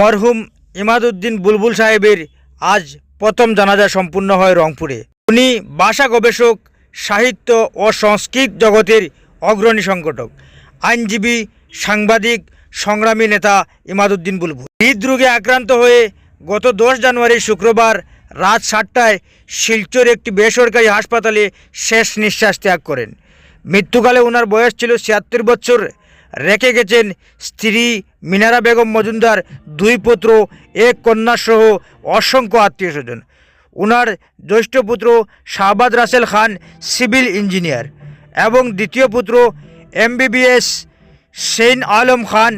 মরহুম ইমাদুদ্দিন বুলবুল সাহেবের আজ প্রথম জানাজা সম্পূর্ণ হয় রংপুরে। উনি ভাষা গবেষক, সাহিত্য ও সংস্কৃত জগতের অগ্রণী সংগঠক, আইনজীবী, সাংবাদিক, সংগ্রামী নেতা ইমাদুদ্দিন বুলবুল। হৃদরোগে আক্রান্ত হয়ে গত দশ জানুয়ারি শুক্রবার রাত সাতটায় শিলচর একটি বেসরকারি হাসপাতালে শেষ নিঃশ্বাস ত্যাগ করেন। মৃত্যুকালে ওনার বয়স ছিল ছিয়াত্তর বছর। রেখে গেছেন স্ত্রী মিনারা বেগম মজুমদার, দুই পুত্র, এক কন্যাসহ অসংখ্য আত্মীয় স্বজন ওনার জ্যৈষ্ঠ পুত্র শাহবাদ রাসেল খান, সিভিল ইঞ্জিনিয়ার এবং দ্বিতীয় পুত্র এমবিবিএস সেইন আলম খান,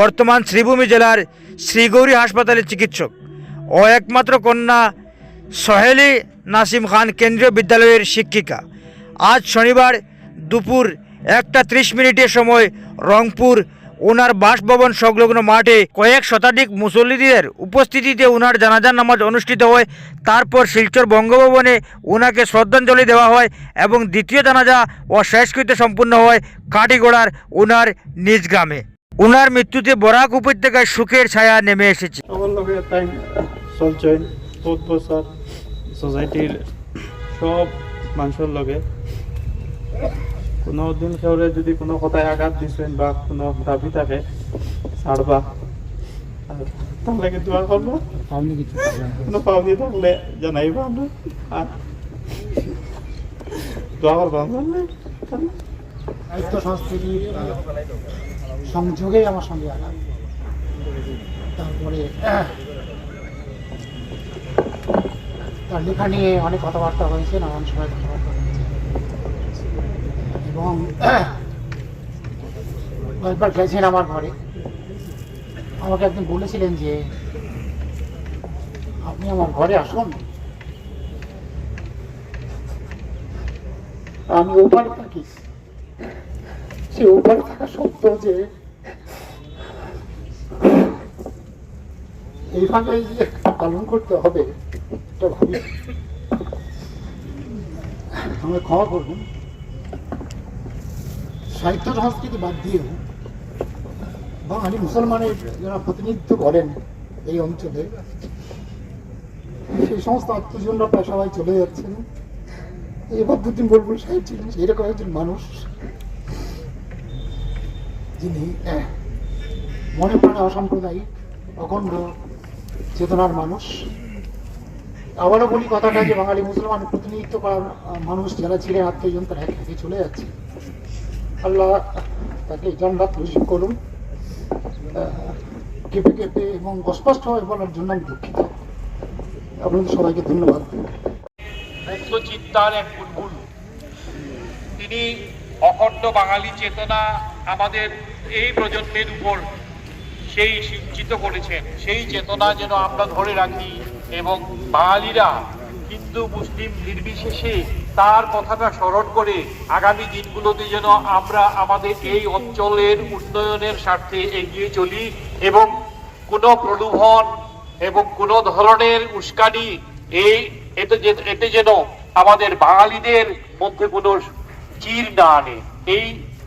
বর্তমান শ্রীভূমি জেলার শ্রীগৌরী হাসপাতালের চিকিৎসক। ও একমাত্র কন্যা সহেলি নাসিম খান কেন্দ্রীয় বিদ্যালয়ের শিক্ষিকা। আজ শনিবার দুপুর একটা ত্রিশ মিনিটের সময় রংপুর ওনার বাসভবন সংলগ্ন মাঠে কয়েক শতাধিক মুসল্লিদের উপস্থিতিতে ওনার জানাজার নামাজ অনুষ্ঠিত হয়। তারপর শিলচর বঙ্গভবনে ওনাকে শ্রদ্ধাঞ্জলি দেওয়া হয় এবং দ্বিতীয় জানাজা ও শেষকৃত্য সম্পূর্ণ হয় কাটিগোড়ার ওনার নিজ গ্রামে। ওনার মৃত্যুতে বরাক উপত্যকায় সুখের ছায়া নেমে এসেছে। সোসাইটির সব মানুষের লগে কোনো দিন কেউরে যদি কোনো কথায় আঘাত দিচ্ছেন বা কোনো দাবি থাকে ছাড়বা। আর তার লাগে দোয়া করব? কোনো পাওনি থাকলে জানাইবা আমরা। আর দোয়া করব আমরা। সাহিত্য সংস্কৃতি সংযোগেই আমার সঙ্গে আলাপ তারপরে লেখা নিয়ে অনেক কথাবার্তা হয়েছে, নানান সময় কথাবার্তা হয়েছে। এবং কয়েকবার গেছেন আমার ঘরে। আমাকে একদিন বলেছিলেন যে, আপনি আমার ঘরে আসুন। আমি ওপারে থাকি। সে ওপারে থাকা সত্ত্বেও যে এইভাবে পালন করতে হবে করবেন সাহিত্য সংস্কৃতি বাদ দিয়েও বাঙালি মুসলমানের যারা প্রতিনিধিত্ব করেন এই অঞ্চলে সেই সমস্ত আত্মীয়জনরা প্রায় সবাই চলে যাচ্ছেন এই বদরুদ্দিন বুলবুল সাহেব ছিলেন এরকম একজন মানুষ যিনি আহ, মনে প্রাণে অসাম্প্রদায়িক অখণ্ড চেতনার মানুষ। আবারও বলি কথাটা যে বাঙালি মুসলমান, প্রতিনিধিত্ব করার মানুষ যারা ছিলেন আত্মীয়জন, তারা এক থেকে চলে যাচ্ছে। আল্লাহ তাকে জান্নাত নসিব করুন। কেঁপে কেঁপে এবং অস্পষ্টভাবে বলার জন্য আমি দুঃখিত। আপনাদের সবাইকে ধন্যবাদ। মুক্ত চিন্তার এক বুলবুল। তিনি অখণ্ড বাঙালি চেতনা আমাদের এই প্রজন্মের উপর সেই সিঞ্চিত করেছেন। সেই চেতনা যেন আমরা ধরে রাখি এবং বাঙালিরা হিন্দু, মুসলিম নির্বিশেষে তার কথাটা স্মরণ করে আগামী দিনগুলোতে যেন আমরা আমাদের এই অঞ্চলের উন্নয়নের স্বার্থে এগিয়ে চলি এবং কোনো প্রলোভন এবং কোনো ধরনের উস্কানি এই এতে এতে যেন আমাদের বাঙালিদের মধ্যে কোনো চির না আনে। এই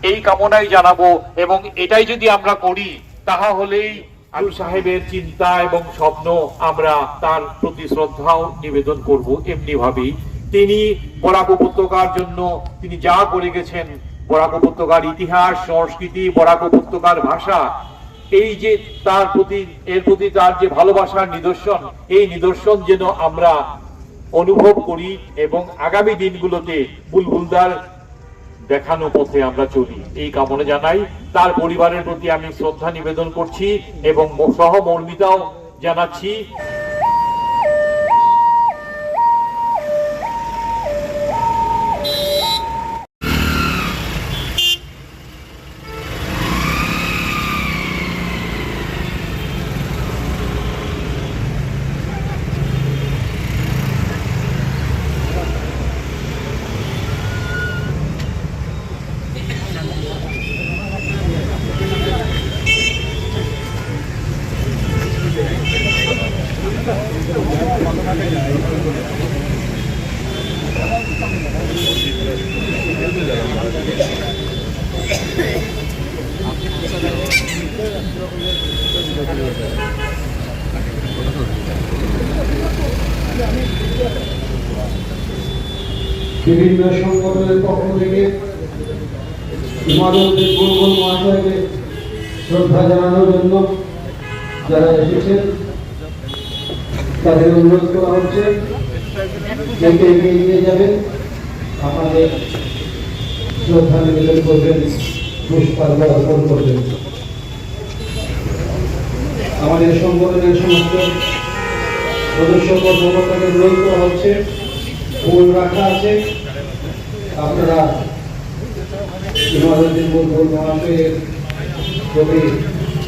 এই কামনাই জানাব এবং এটাই যদি আমরা করি তাহা হলেই আলু সাহেবের চিন্তা এবং স্বপ্ন আমরা তার প্রতি শ্রদ্ধাও নিবেদন করব এমনি ভাবেই তিনি বরাক উপত্যকার জন্য তিনি যা করে গেছেন, বরাক উপত্যকার ইতিহাস, সংস্কৃতি, বরাক উপত্যকার ভাষা, এই যে তার প্রতি, এর প্রতি তার যে ভালোবাসার নিদর্শন, এই নিদর্শন যেন আমরা অনুভব করি এবং আগামী দিনগুলোতে বুলবুলদার দেখানো পথে আমরা চলি। এই কামনা জানাই। তার পরিবারের প্রতি আমি শ্রদ্ধা নিবেদন করছি এবং সহমর্মিতাও জানাচ্ছি। বিভিন্ন সংগঠনের পক্ষ থেকে মানবদের বুলবুল মহাশয়কে শ্রদ্ধা জানানোর জন্য যারা এসেছেন, তাদের অনুরোধ করা হচ্ছে যাকে এগিয়ে নিয়ে যাবেন। আমাদের শ্রদ্ধা নিবেদন করবেন পুষ্পার্ঘ অর্পণ করবেন। আমাদের সংগঠনের সমস্ত সদস্য কর্মকর্তাদের অনুরোধ করা হচ্ছে ভুল রাখা আছে। আপনারা ইমারতের মূল মহাশয়ের প্রতি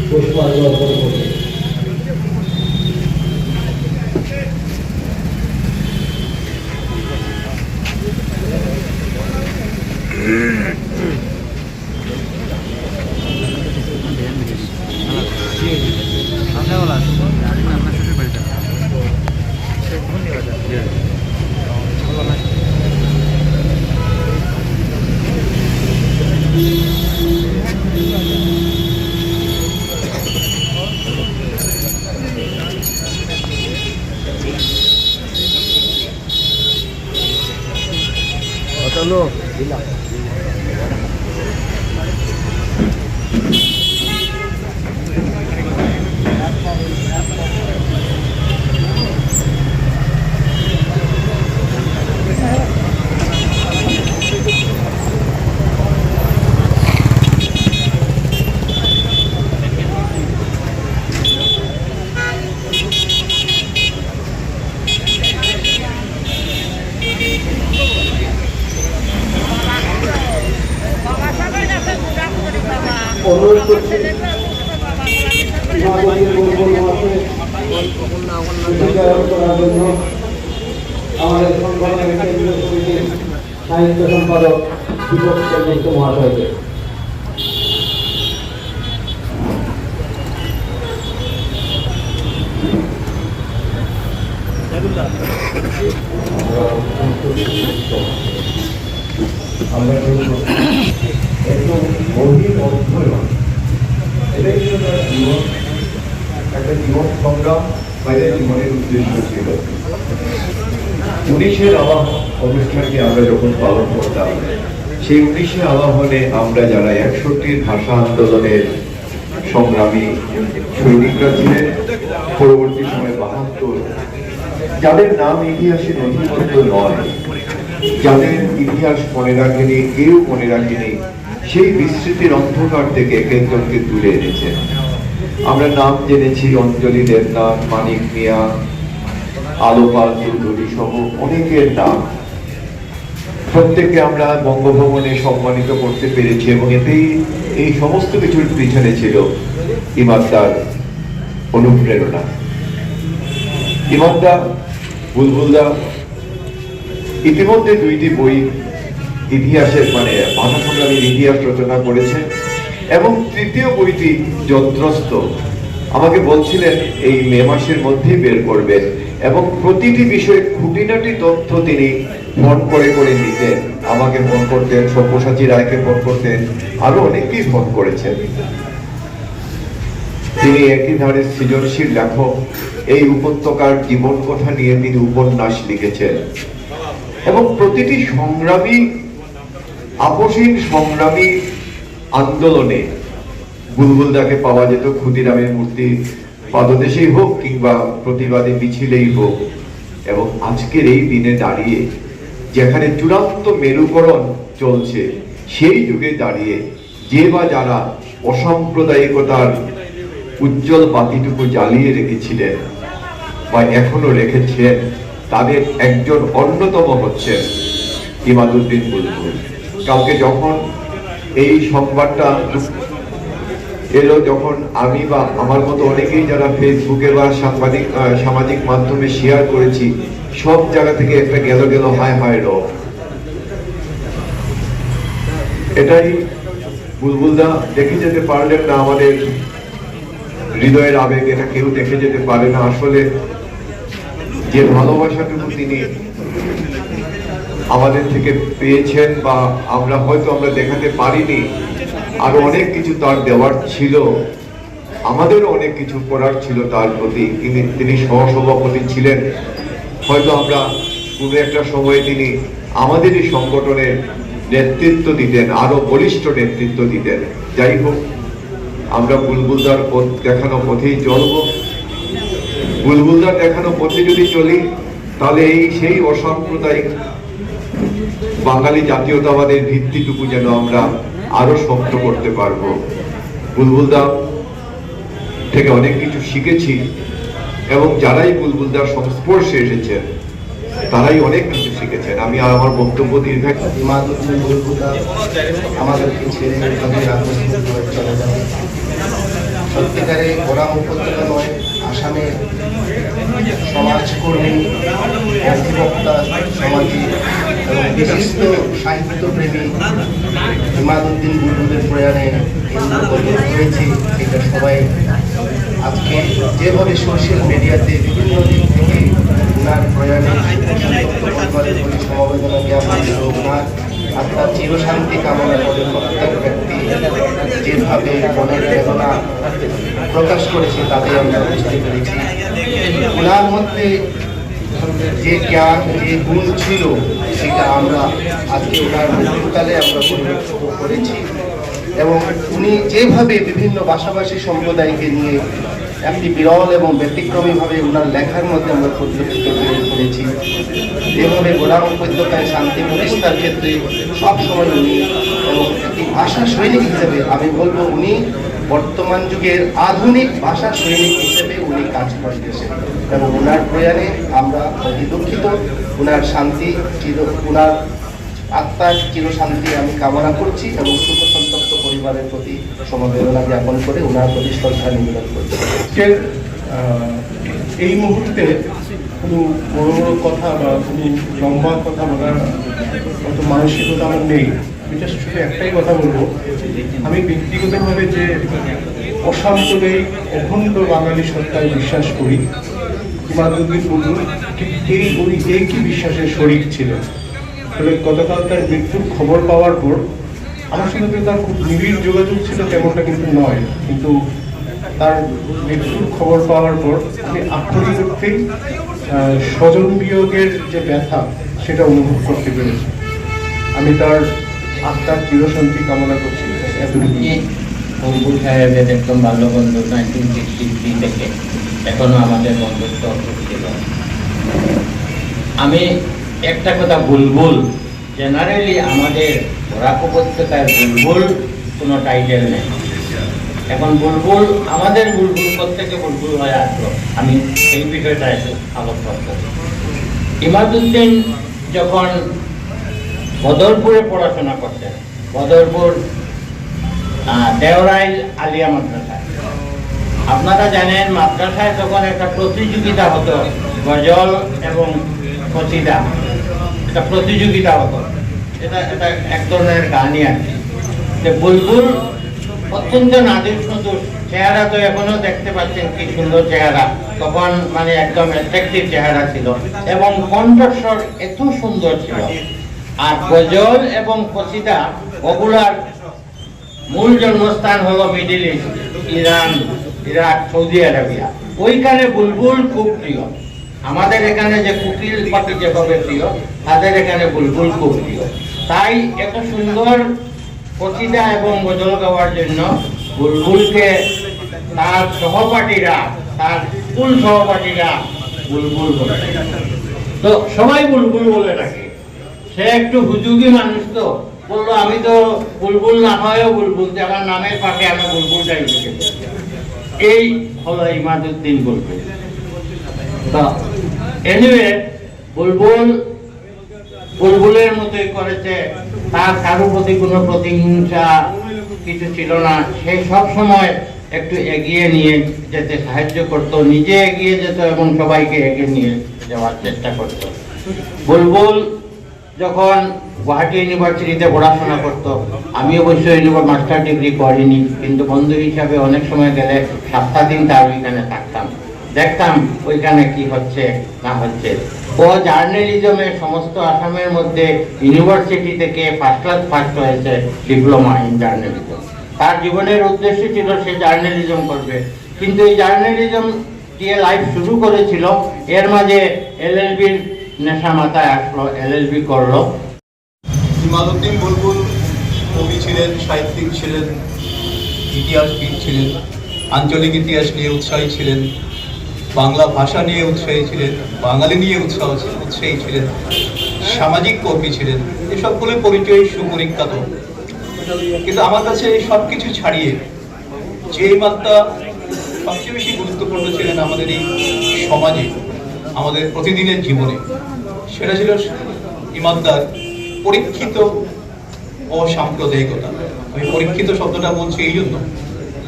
পুষ্পার্ঘ অর্পণ করবেন অনুরোধ করছি ইমারতের মূল করার আমাদের সংগঠনের সম্পাদক আমরা একটু একটা জীবন সংগ্রাম বাইরে জীবনের উদ্দেশ্য ছিল উনিশের আবাহন অনুষ্ঠানকে আমরা যখন পালন করতাম, সেই উনিশে আবাহনে আমরা যারা একষট্টির ভাষা আন্দোলনের সংগ্রামী সৈনিকরা ছিলেন, পরবর্তী সময় বাহাত্তর, যাদের নাম ইতিহাসে নথিবদ্ধ নয়, যাদের ইতিহাস মনে রাখেনি, কেউ মনে রাখেনি সেই বিস্মৃতির অন্ধকার থেকে কেন্দ্রকে তুলে এনেছেন আমরা নাম জেনেছি, অঞ্জলি দেবনাথ, মানিক মিয়া, আলোপাল চৌধুরী সহ অনেকের নাম। প্রত্যেককে আমরা বঙ্গভবনে সম্মানিত করতে পেরেছি এবং এতেই এই সমস্ত কিছুর পিছনে ছিল ইমাদ্দার অনুপ্রেরণা। ইমাদ্দা বুলবুলদা, ইতিমধ্যে দুইটি বই ইতিহাসের মানে ভাষা সংগ্রামীর ইতিহাস রচনা করেছেন। এবং তৃতীয় বইটি যন্ত্রস্থ আমাকে বলছিলেন, এই মে মাসের মধ্যেই বের করবেন। এবং প্রতিটি বিষয়ে খুঁটিনাটি তথ্য তিনি ফোন করে করে নিতেন আমাকে ফোন করতেন, সব্যসাচী রায়কে ফোন করতেন, আরও অনেককেই ফোন করেছেন। তিনি একই ধারে সৃজনশীল লেখক। এই উপত্যকার জীবন কথা নিয়ে তিনি উপন্যাস লিখেছেন। এবং প্রতিটি সংগ্রামী আপসীন সংগ্রামী আন্দোলনে বুলবুলদাকে পাওয়া যেত ক্ষুদিরামের মূর্তি পাদদেশেই হোক কিংবা প্রতিবাদে মিছিলেই হোক। এবং আজকের এই দিনে দাঁড়িয়ে যেখানে চূড়ান্ত মেরুকরণ চলছে, সেই যুগে দাঁড়িয়ে যে বা যারা অসাম্প্রদায়িকতার উজ্জ্বল বাতিটুকু জ্বালিয়ে রেখেছিলেন বা এখনও রেখেছেন, তাদের একজন অন্যতম হচ্ছেন ইমাদুদ্দিন বুলবুল। কালকে যখন এই সংবাদটা এলো, যখন আমি বা আমার মতো অনেকেই যারা ফেসবুকে বা সাংবাদিক সামাজিক মাধ্যমে শেয়ার করেছি, সব জায়গা থেকে একটা গেল গেল, হায় হায়, রব। এটাই বুলবুলদা দেখে যেতে পারলেন না আমাদের হৃদয়ের আবেগ, এটা কেউ দেখে যেতে পারে না। আসলে যে ভালোবাসাটুকু তিনি আমাদের থেকে পেয়েছেন বা আমরা হয়তো আমরা দেখাতে পারিনি, আরও অনেক কিছু তার দেওয়ার ছিল, আমাদেরও অনেক কিছু করার ছিল তার প্রতি। তিনি তিনি সহসভাপতি ছিলেন। হয়তো আমরা কোনো একটা সময়ে তিনি আমাদেরই সংগঠনের নেতৃত্ব দিতেন, আরও বলিষ্ঠ নেতৃত্ব দিতেন। যাই হোক, আমরা বুলবুলদার পথ দেখানো পথেই চলব। বুলবুলদার দেখানো পথে যদি চলি, তাহলে এই সেই অসাম্প্রদায়িক বাঙালি জাতীয়তাবাদের ভিত্তিটুকু যেন আমরা আরও শক্ত করতে পারব। বুলবুলদা থেকে অনেক কিছু শিখেছি এবং যারাই বুলবুলদার সংস্পর্শে এসেছেন, তারাই অনেক কিছু শিখেছেন। আমি আর আমার বক্তব্য দীর্ঘ সত্যিকারে ওরা উপত্যকা নয় আসামের সমাজকর্মী, অধিবক্তা এবং বিশিষ্ট সাহিত্যপ্রেমী ইমাদুদ্দিন বুলবুলের প্রয়াণে হয়েছে এটা সবাই আজকে যেভাবে সোশ্যাল মিডিয়াতে বিভিন্ন দিক থেকে ওনার প্রয়াণে সমবেদনা জ্ঞাপন ওনার আত্মার চিরশান্তি কামনা করে প্রত্যেক ব্যক্তি যেভাবে মনের বেদনা প্রকাশ করেছে তাতে আমরা বুঝতে পেরেছি। ওনার মধ্যে যে জ্ঞান যে গুণ ছিল, সেটা আমরা আজকে ওনার মৃত্যুকালে আমরা পরিলক্ষিত করেছি। এবং উনি যেভাবে বিভিন্ন ভাষাভাষী সম্প্রদায়কে নিয়ে একটি বিরল এবং ব্যতিক্রমীভাবে ওনার লেখার মধ্যে আমরা পরিলক্ষিত করেছি যেভাবে গোলাম উপত্যকায় শান্তি প্রতিষ্ঠার ক্ষেত্রে সবসময় উনি এবং একটি ভাষা সৈনিক হিসেবে, আমি বলব উনি বর্তমান যুগের আধুনিক ভাষা সৈনিক হিসেবে উনি কাজ করতেছেন এবং ওনার প্রয়াণে আমরা অতি দুঃখিত। ওনার শান্তি চির ওনার আত্মার চিরশান্তি আমি কামনা করছি এবং সুখ সন্তপ্ত পরিবারের প্রতি সমবেদনা জ্ঞাপন করে ওনার প্রতি শ্রদ্ধা নিবেদন করছি। এই মুহূর্তে কোনো বড় বড় কথা বা কোনো লম্বা কথা বলার মতো মানসিকতা আমার নেই। জাস্ট শুধু একটাই কথা বলব। আমি ব্যক্তিগতভাবে যে অসাম্প্রদায়িক অখণ্ড বাঙালি সত্তায় বিশ্বাস করি ইমাদুদ্দিন বুলবুল ঠিক এই উনি একই বিশ্বাসের শরিক ছিলেন তবে গতকাল তার মৃত্যুর খবর পাওয়ার পর আমার সঙ্গে যে তার খুব নিবিড় যোগাযোগ ছিল তেমনটা কিন্তু নয়। কিন্তু তার মৃত্যুর খবর পাওয়ার পর আমি আহ, স্বজন বিয়োগের যে ব্যথা সেটা অনুভব করতে পেরেছি। আমি তার আত্মার চিরশান্তি কামনা করছি। এতটুকু একদম ভালো নাইনটিন সিক্সটি থ্রি থেকে আমাদের বন্ধুত্ব ছিল আমি একটা কথা বুলবুল জেনারেলি আমাদের উপত্যকায় বুলবুল কোনো টাইটেল নেই। এখন বুলবুল আমাদের বুলবুল প্রত্যেকে বুলবুল হয়ে আসলো আমি এই বিষয়টা আলোচনা ইমাদুদ্দিন যখন বদরপুরে পড়াশোনা করতেন, বদরপুর দেওরাইল আলিয়া মাদ্রাসায় আপনারা জানেন, মাদ্রাসায় তখন একটা প্রতিযোগিতা হতো, গজল এবং কচিদা একটা প্রতিযোগিতা হতো, এটা এটা এক ধরনের গানই আর কি। যে বুলবুল অত্যন্ত নাদির সুন্দর চেহারা তো এখনও দেখতে পাচ্ছেন কি সুন্দর চেহারা। তখন মানে একদম অ্যাট্রাকটিভ চেহারা ছিল এবং কণ্ঠস্বর এত সুন্দর ছিল। আর গজল এবং কচিদা ওগুলার মূল জন্মস্থান হলো middle east, Iran, Iraq, Saudi Arabia. ওইখানে বুলবুল খুব প্রিয়। আমাদের এখানে যে কুকিল পাখি যেভাবে প্রিয়, তাদের এখানে বুলবুল খুব প্রিয়। তাই এত সুন্দর কচিদা এবং গজল গাওয়ার জন্য বুলবুলকে তার সহপাঠীরা, তার স্কুল সহপাঠীরা বুলবুল বলে তো সবাই বুলবুল বলে ডাকে। সে একটু হুজুগি মানুষ তো। বলল, আমি তো বুলবুল না হয়েও বুলবুল যে আমার নামের পাশে আমি বুলবুলটাই লিখে এই হলো ইমাদুদ্দিন বুলবুল। তো এনিওয়ে বুলবুল বুলবুলের মতোই করেছে। তার কারোর প্রতি কোনো প্রতিহিংসা কিছু ছিল না। সে সব সময় একটু এগিয়ে নিয়ে যেতে সাহায্য করত, নিজে এগিয়ে যেত এবং সবাইকে এগিয়ে নিয়ে যাওয়ার চেষ্টা করত। বুলবুল যখন গুয়াহাটি ইউনিভার্সিটিতে পড়াশোনা করত আমি অবশ্য ইউনিভার মাস্টার ডিগ্রি করিনি, কিন্তু বন্ধু হিসাবে অনেক সময় গেলে সাতটা দিন তার ওইখানে থাকতাম। দেখতাম ওইখানে কি হচ্ছে, না হচ্ছে। ও জার্নালিজমে সমস্ত আসামের মধ্যে ইউনিভার্সিটি থেকে ফার্স্ট ক্লাস ফার্স্ট হয়েছে ডিপ্লোমা ইন জার্নালিজম তার জীবনের উদ্দেশ্য ছিল সে জার্নালিজম করবে। কিন্তু এই জার্নালিজম দিয়ে লাইফ শুরু করেছিল, এর মাঝে এলএলবির নেশা মাথায় আসলো এলএলবি করল। ইমাদুদ্দিন বুলবুল, কবি ছিলেন, সাহিত্যিক ছিলেন ইতিহাসবিদ ছিলেন, আঞ্চলিক ইতিহাস নিয়ে উৎসাহী ছিলেন, বাংলা ভাষা নিয়ে উৎসাহী ছিলেন, বাঙালি নিয়ে উৎসাহ উৎসাহী ছিলেন, সামাজিক কর্মী ছিলেন এসবগুলো পরিচয় সুপরিখ্যাত কিন্তু আমার কাছে এই সব কিছু ছাড়িয়ে যে মাত্রা সবচেয়ে বেশি গুরুত্বপূর্ণ ছিলেন আমাদের এই সমাজে, আমাদের প্রতিদিনের জীবনে সেটা ছিল ইমানদার, পরীক্ষিত অসাম্প্রদায়িকতা আমি পরীক্ষিত শব্দটা বলছি এই জন্য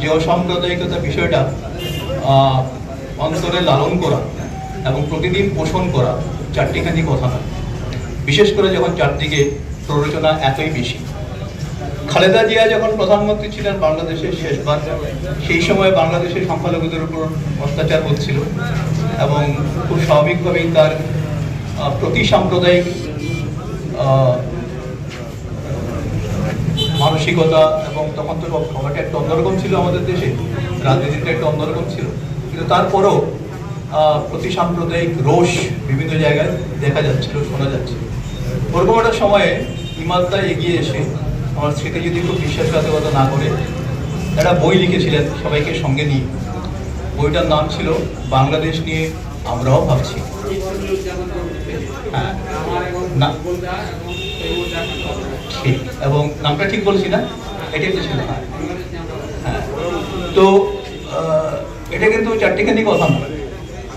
যে অসাম্প্রদায়িকতা বিষয়টা অন্তরে লালন করা এবং প্রতিদিন পোষণ করা চারটিখানি কথা না বিশেষ করে যখন চারদিকে প্ররোচনা এতই বেশি। খালেদা জিয়া যখন প্রধানমন্ত্রী ছিলেন বাংলাদেশের শেষবার, সেই সময় বাংলাদেশের সংখ্যালঘুদের উপর অত্যাচার হচ্ছিল এবং খুব স্বাভাবিকভাবেই তার প্রতি সাম্প্রদায়িক মানসিকতা এবং তখন তো সবাইটা একটা অন্যরকম ছিল আমাদের দেশে রাজনীতিটা একটা অন্যরকম ছিল। কিন্তু তারপরেও প্রতি সাম্প্রদায়িক রোষ বিভিন্ন জায়গায় দেখা যাচ্ছিল, শোনা যাচ্ছিল। ওরকম একটা সময়ে ইমাদটা এগিয়ে এসে আমার স্মৃতি যদি খুব বিশ্বাসঘাতকতা না করে, একটা বই লিখেছিলেন সবাইকে সঙ্গে নিয়ে। বইটার নাম ছিল বাংলাদেশ নিয়ে আমরাও ভাবছি। হ্যাঁ। ঠিক। এবং নামটা ঠিক বলছি না? এটাই তো ছিল। হ্যাঁ। হ্যাঁ। তো এটা কিন্তু চারটিখানি কথা না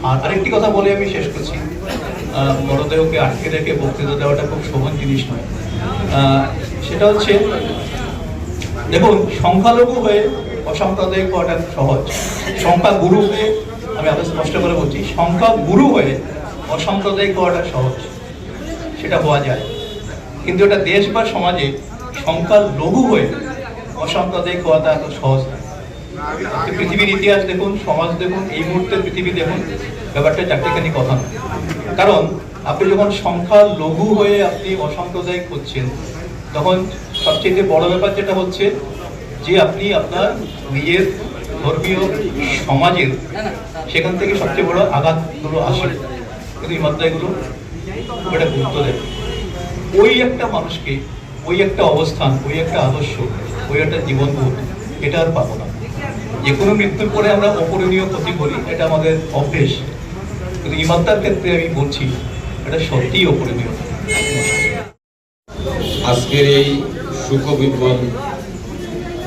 আর আরেকটি কথা বলে আমি শেষ করছি। মরদেহকে আটকে রেখে বক্তৃতা দেওয়াটা খুব শোভন জিনিস নয়। সেটা হচ্ছে, দেখুন, সংখ্যালঘু হয়ে অসাম্প্রদায়িক হওয়াটা সহজ। সংখ্যা গুরু হয়ে আমি আবার স্পষ্ট করে বলছি সংখ্যা গুরু হয়ে অসাম্প্রদায়িক হওয়াটা সহজ, সেটা হওয়া যায়। কিন্তু এটা দেশ বা সমাজে সংখ্যা লঘু হয়ে অসাম্প্রদায়িক হওয়াটা এত সহজ নয় পৃথিবীর ইতিহাস দেখুন, সমাজ দেখুন, এই মুহূর্তে পৃথিবী দেখুন, ব্যাপারটা চারটিখানি কথা নয় কারণ আপনি যখন সংখ্যা লঘু হয়ে আপনি অসাম্প্রদায়িক হচ্ছেন, তখন সবচেয়ে বড় ব্যাপার যেটা হচ্ছে যে আপনি আপনার নিজের ধর্মীয় সমাজের সেখান থেকে সবচেয়ে বড় আঘাতগুলো আসে। কিন্তু ইমাদ্দায়গুলো খুব একটা গুরুত্ব দেয় ওই একটা মানুষকে, ওই একটা অবস্থান, ওই একটা আদর্শ, ওই একটা জীবনবোধ, এটা আর পাবো না। যে কোনো মৃত্যুর পরে আমরা অপূরণীয় ক্ষতি করি, এটা আমাদের অভ্যেস। কিন্তু ইমানদার ক্ষেত্রে আমি বলছি, এটা সত্যিই অপূরণীয়। আজকের এই সুখ বিপ্লব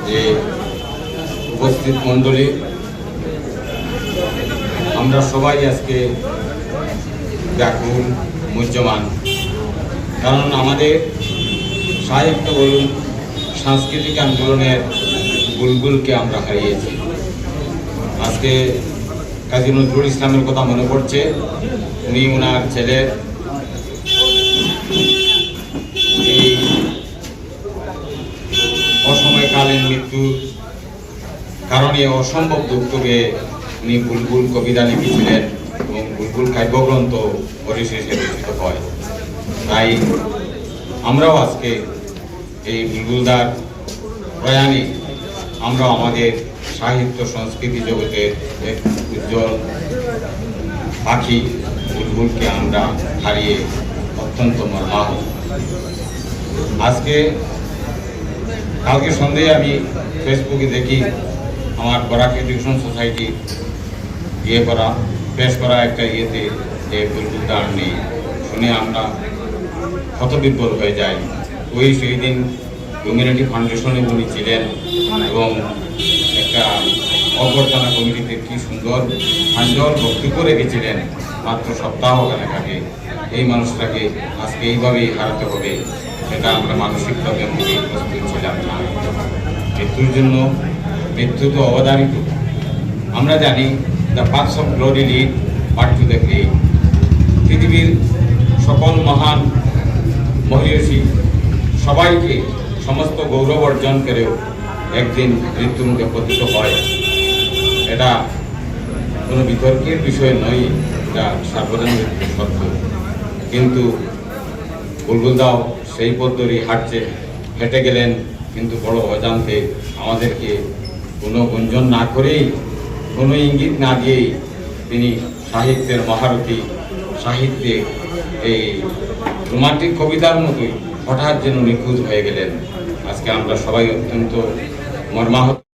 যে উপস্থিত মণ্ডলী, আমরা সবাই আজকে ব্যাকুল মুহ্যমান কারণ আমাদের সাহিত্য বলুন, সাংস্কৃতিক আন্দোলনের বুলবুলকে আমরা হারিয়েছি। আজকে কাজী নজরুল ইসলামের কথা মনে পড়ছে, উনি ওনার ছেলের এই অসময়কালীন মৃত্যুর কারণে অসম্ভব দুঃখ পেয়ে উনি বুলবুল কবিতা লিখেছিলেন এবং বুলবুল কাব্যগ্রন্থ পরিশেষে রচিত হয়। তাই আমরাও আজকে এই বুলবুলদার প্রয়াণে আমরা আমাদের সাহিত্য সংস্কৃতি জগতের এক উজ্জ্বল পাখি বুলবুলকে আমরা হারিয়ে অত্যন্ত মর্মাহত আজকে কালকে সন্ধ্যে আমি ফেসবুকে দেখি আমার বরাক এডুকেশন সোসাইটি ইয়ে করা, পেশ করা একটা ইয়েতে যে বুলবুল দাঁড় নেই। শুনে আমরা হতবিব্বল হয়ে যাই। ওই সেই দিন কমিউনিটি ফাউন্ডেশনে উনি ছিলেন এবং একটা অভ্যর্থনা কমিটিতে কি সুন্দর প্রাঞ্জল বক্তব্য রেখেছিলেন মাত্র সপ্তাহ আগে। এই মানুষটাকে আজকে এইভাবেই হারাতে হবে, সেটা আমরা মানসিকভাবে প্রস্তুত ছিলাম না। মৃত্যুর জন্য মৃত্যু তো অবধারিত আমরা জানি, the parts of glory lead part to the great পৃথিবীর সকল মহান মহিষী সবাইকে সমস্ত গৌরব অর্জন করেও একদিন মৃত্যুর মুখে পতিত হয়। এটা কোনো বিতর্কের বিষয় নয়, এটা সার্বজনীন সত্য। কিন্তু বুলবুলদাও সেই পদ্ধতি হাঁটছে, হেঁটে গেলেন, কিন্তু বড় অজান্তে আমাদেরকে কোনো গুঞ্জন না করেই, কোনো ইঙ্গিত না দিয়েই তিনি সাহিত্যের মহারথী, সাহিত্যে এই রোমান্টিক কবিতার মতোই হঠাৎ যেন নিখোঁজ হয়ে গেলেন। আজকে আমরা সবাই অত্যন্ত মর্মাহত।